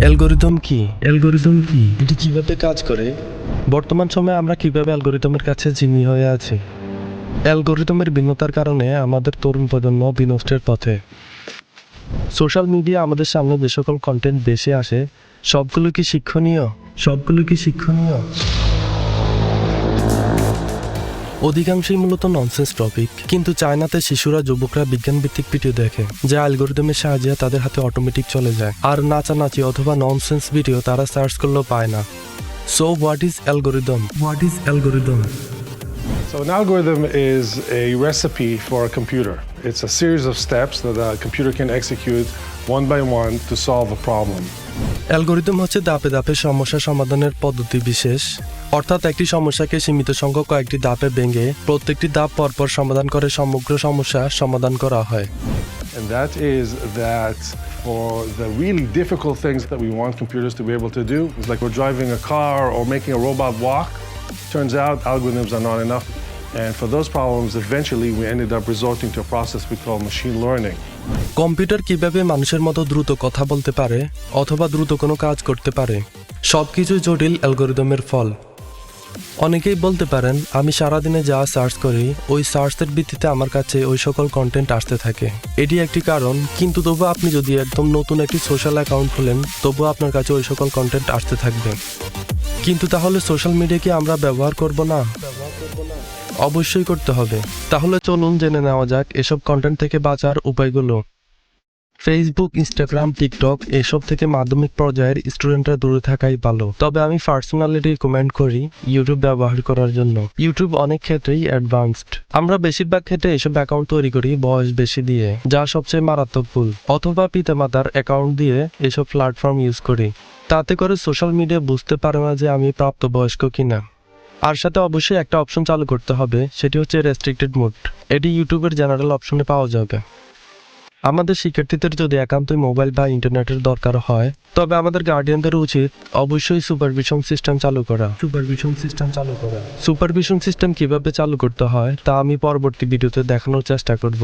Algorithm কি? Algorithm কি? এটি কীভাবে কাজ করে? বর্তমান সময়ে আমরা কীভাবে অ্যালগোরিদমের কাছে জিম্মি হয়ে আছি? অ্যালগোরিদমের ভিন্নতার কারণে আমাদের তরুণ প্রজন্ম বিনষ্টের পথে। সোশ্যাল মিডিয়া আমাদের সামনে যে সকল কন্টেন্ট বেশি আসে সবগুলো কি শিক্ষণীয়? সবগুলো কি শিক্ষণীয়? অধিকাংশই মূলত ননসেন্স টপিক কিন্তু চায়নাতে শিশুরা যুবকরা বিজ্ঞান ভিত্তিক ভিডিও দেখে যা অ্যালগোরিদমের সাহায্যে তাদের হাতে অটোমেটিক চলে যায়। আর নাচানাচি অথবা ননসেন্স ভিডিও তারা সার্চ করলেও পায় না। So what is algorithm what is algorithm So, an algorithm is a recipe for a computer. It's a series of steps that a computer can execute one by one to solve a problem. Algorithm হচ্ছে দাপে ধাপে সমস্যা সমাধানের পদ্ধতি বিশেষ অর্থাৎ একটি সমস্যাকে সীমিত সংখ্যক কয়েকটি দাপে ভেঙে প্রত্যেকটি ধাপ পরপর সমাধান করে সমগ্র সমস্যা সমাধান করা হয় And that is that for the really difficult things that we want computers to be able to do, it's like we're driving a car or making a robot walk. Turns out algorithms are not enough. And for those problems, eventually we ended up resorting to a process we call machine learning. Computer কীভাবে মানুষের মতো দ্রুত কথা বলতে পারে অথবা দ্রুত কোনো কাজ করতে পারে? সবকিছু জটিল অ্যালগোরিদমের ফল। অনেকেই বলতে পারেন, আমি সারাদিনে যা সার্চ করি, ওই সার্চের ভিত্তিতে আমার কাছে ওই সকল কন্টেন্ট আসতে থাকে। এটি একটি কারণ, কিন্তু তবু আপনি যদি একদম নতুন একটি সোশ্যাল অ্যাকাউন্ট খুলেন তবু আপনার কাছে ওই সকল কন্টেন্ট আসতে থাকবে। কিন্তু তাহলে সোশ্যাল মিডিয়া কি আমরা ব্যবহার করব না? অবশ্যই করতে হবে। তাহলে চলুন জেনে নেওয়া যাক এসব কন্টেন্ট থেকে বাঁচার উপায়গুলো। ফেসবুক ইনস্টাগ্রাম টিকটক এসব থেকে মাধ্যমিক পর্যায়ের স্টুডেন্টরা দূরে থাকাই ভালো। তবে আমি পার্সোনালি রিকমেন্ড করি ইউটিউব ব্যবহার করার জন্য। ইউটিউব অনেক ক্ষেত্রেই অ্যাডভান্সড আমরা বেশিরভাগ ক্ষেত্রে এসব অ্যাকাউন্ট তৈরি করি বয়স বেশি দিয়ে, যা সবচেয়ে মারাত্মক ভুল। অথবা পিতামাতার অ্যাকাউন্ট দিয়ে এসব প্ল্যাটফর্ম ইউজ করি। তাতে করে সোশ্যাল মিডিয়া বুঝতে পারে না যে আমি প্রাপ্তবয়স্ক কিনা। আর সাথে অবশ্যই একটা অপশন চালু করতে হবে সেটি হচ্ছে রেস্ট্রিক্টেড মোড এটি ইউটিউবের জেনারেল অপশনে পাওয়া যাবে। আমাদের শিক্ষার্থীদের যদি একান্তই মোবাইল বা ইন্টারনেটের দরকার হয় তবে আমাদের গার্ডিয়ানদের উচিত অবশ্যই সুপারভিশন সিস্টেম চালু করা। সুপারভিশন সিস্টেম চালু করা। সুপারভিশন সিস্টেম কীভাবে চালু করতে হয় তা আমি পরবর্তী ভিডিওতে দেখানোর চেষ্টা করব।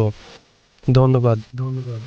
ধন্যবাদ। ধন্যবাদ।